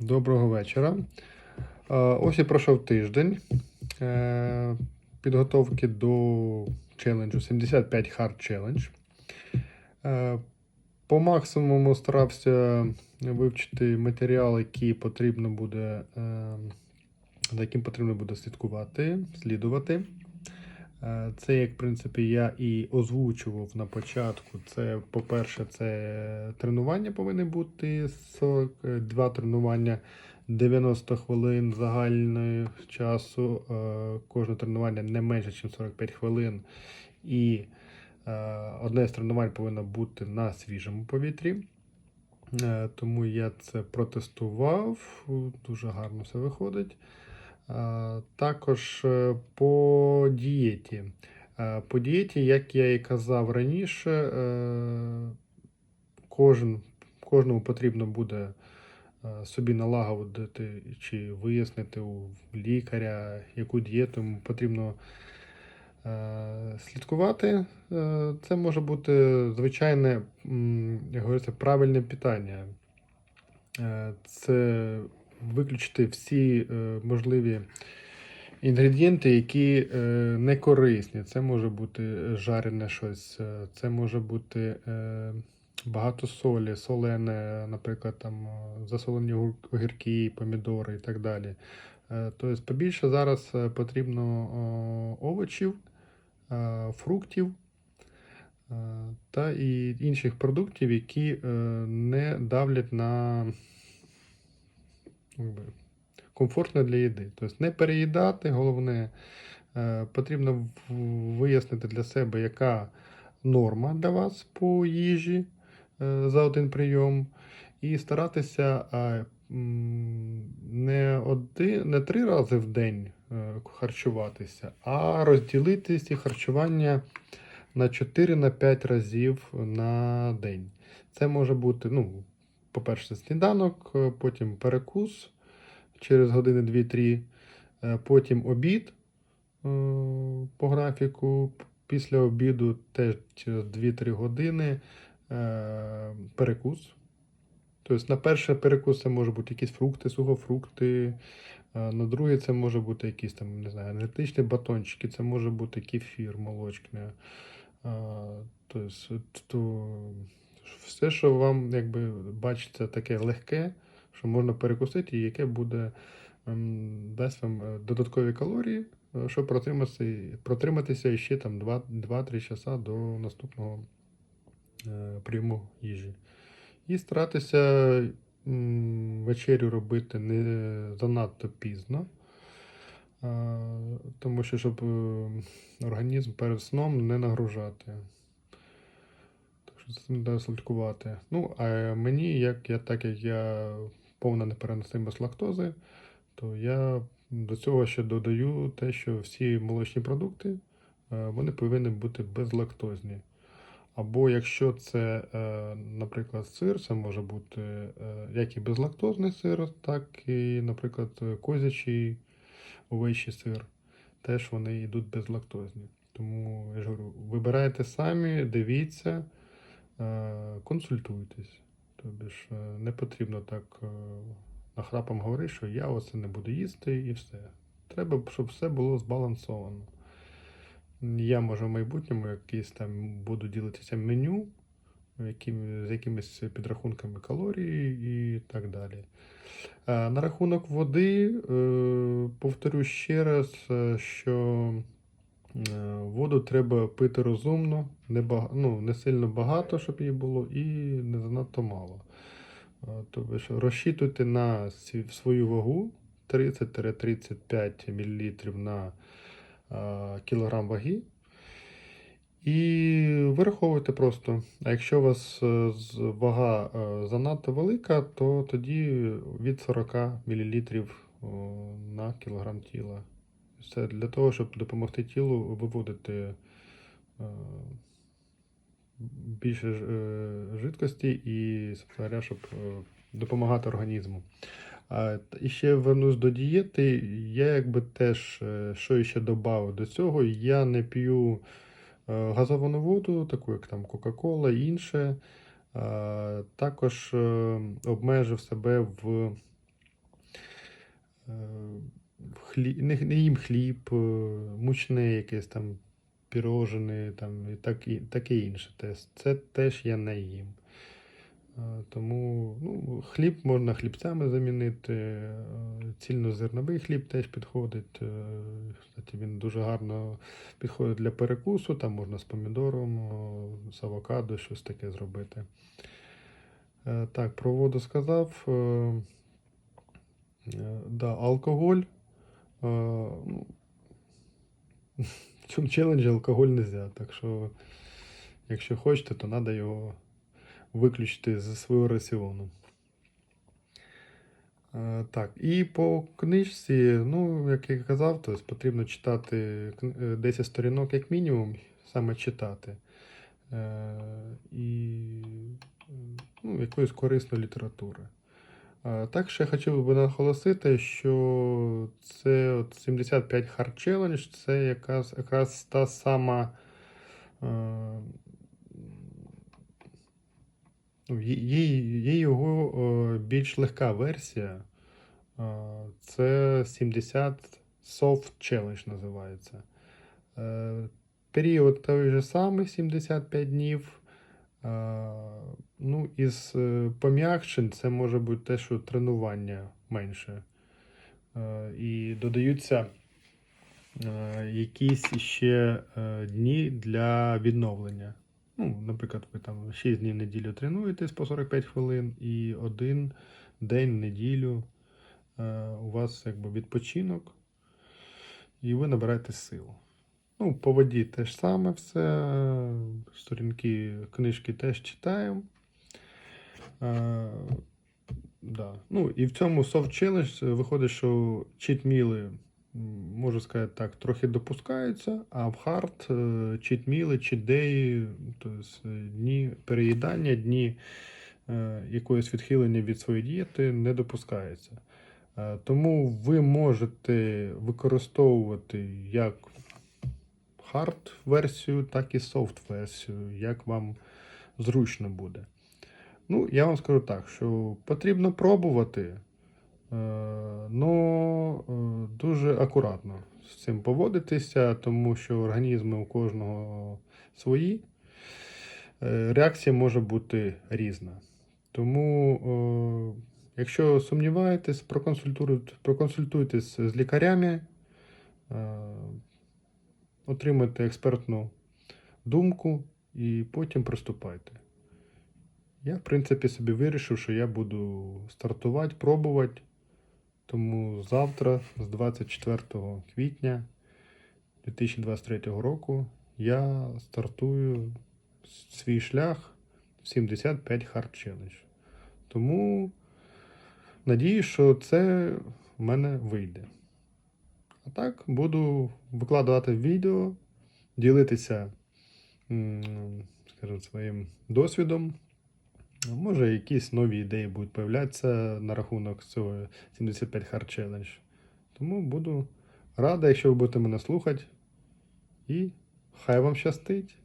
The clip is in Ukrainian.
Доброго вечора. Е, Ось і пройшов тиждень е, підготовки до челенджу 75 Hard Challenge. По максимуму старався вивчити матеріал, який потрібно буде, е, за яким потрібно буде слідкувати, слідувати. Е, Це, як в принципі, я і озвучував на початку. Це, по-перше, це тренування повинні бути 42 тренування 90 хвилин загального часу. Е, Кожне тренування не менше, ніж 45 хвилин. І е, одне з тренувань повинно бути на свіжому повітрі. Тому я це протестував. Дуже гарно все виходить. Також е, по дієті. Е, По дієті, як я і казав раніше, е, кожен, кожному потрібно буде собі налагодити чи вияснити у лікаря, яку дієту йому потрібно слідкувати. Це може бути звичайне, як говориться, правильне питання. Це виключити всі е, можливі інгредієнти, які е, не корисні. Це може бути жарене щось, е, це може бути багато солі, солене, наприклад, там засолені огірки, помідори і так далі. Тобто побільше зараз потрібно овочів, фруктів та і інших продуктів, які не давлять на якби, комфортно для їди. Тобто не переїдати, головне, е, потрібно вияснити для себе, яка норма для вас по їжі е, за один прийом, і старатися не, один, не три рази в день е, харчуватися, а розділити ці харчування на 4-5 разів на день. Це може бути, ну, по-перше, сніданок, е, потім перекус через години 2-3, е, потім обід е, по графіку. Після обіду теж через 2-3 години перекус. Тобто на перше перекус це може бути якісь фрукти, сухофрукти. На друге це може бути якісь там, не знаю, енергетичні батончики, це може бути кефір молочний. Е, Тобто, то все, що вам якби бачиться таке легке, що можна перекусити, і яке буде ем, дасть вам е, додаткові калорії, е, щоб протриматися, протриматися ще там 2-3 часа до наступного е, прийому їжі. І старатися вечерю робити не занадто пізно. Тому що щоб організм перед сном не нагружати. Треба слідкувати. Ну, а мені, як я, так як я повна непереносимість лактози, то я до цього ще додаю те, що всі молочні продукти е, вони повинні бути безлактозні. Або якщо це, е, наприклад, сир, це може бути е, як і безлактозний сир, так і, наприклад, козячий овечий сир. Теж вони йдуть безлактозні. Тому я ж говорю, вибирайте самі, дивіться, консультуйтесь. Тобі ж е, не потрібно так е, нахрапом говорити, що я оце не буду їсти і все. Треба, щоб все було збалансовано. Я може в майбутньому якийсь там буду ділитися меню, яким, з якимись підрахунками калорій і так далі. Е, На рахунок води, е, повторю ще раз, е, що е, воду треба пити розумно, не, бага, ну, не сильно багато, щоб її було, і не занадто мало. Е, Тобто розчитуйте на свою вагу 30-35 мл на е, кілограм ваги. І вираховуйте просто. А якщо у вас е, вага е, занадто велика, то тоді від 40 мл на кілограм тіла. Це для того, щоб допомогти тілу виводити е, більше е, жидкості і, говоря, щоб е, допомагати організму. І ще вернусь до дієти. Я якби теж, що ще додав до цього, я не п'ю газовану воду, таку як там Кока-Кола і інше. Також обмежив себе в е, хлі... не, не їм хліб, е, мучне якесь там пірожене, там, і так, і, таке інше. Це теж я не їм. Е, Тому ну, хліб можна хлібцями замінити. е, Цільнозерновий хліб теж підходить. Кстати, він дуже гарно підходить для перекусу. Там можна з помідором, з авокадо, щось таке зробити. Так, про воду сказав. Да, алкоголь. Е, ну, В цьому челенджі алкоголь не можна. Так що, якщо хочете, то треба його виключити зі свого раціону. Е, Так, і по книжці, ну, як я казав, то потрібно читати е, 10 сторінок як мінімум, саме читати. Е, І е, ну, якоїсь корисної літератури. Так, ще хотів би наголосити, що це от 75 Hard Challenge, це якраз, якраз та сама. е, Ну, є, його е, більш легка версія. Е, Це 70 Soft Challenge називається. Період той же самий 75 днів. Ну, із е, пом'якшень це може бути те, що тренування менше. І додаються е, якісь ще е, дні для відновлення. Ну, наприклад, ви там 6 днів в неділю тренуєтесь по 45 хвилин, і один день в неділю у вас якби відпочинок, і ви набираєте силу. Ну, по воді теж саме все. Сторінки книжки теж читаємо. Е, да. Ну, і в цьому soft challenge виходить, що читміли, можу сказати так, трохи допускаються, а в хард читміли, читдеї, тобто дні переїдання, дні е, якоїсь відхилення від своєї дієти не допускається. Е, Тому ви можете використовувати як хард версію, так і софт версію, як вам зручно буде. Ну, я вам скажу так, що потрібно пробувати, але дуже акуратно з цим поводитися, тому що організми у кожного свої. Е, Реакція може бути різна. Тому, е, якщо сумніваєтесь, проконсультуйте- проконсультуйтесь з лікарями, е, отримайте експертну думку і потім приступайте. Я, в принципі, собі вирішив, що я буду стартувати, пробувати. Тому завтра, з 24 квітня 2023 року, я стартую свій шлях 75 Hard Challenge. Тому надіюсь, що це в мене вийде. А так, буду викладати відео, ділитися, скажімо, своїм досвідом. Може, якісь нові ідеї будуть появлятися на рахунок цього 75 Hard Challenge. Тому буду радий, якщо ви будете мене слухати. І хай вам щастить!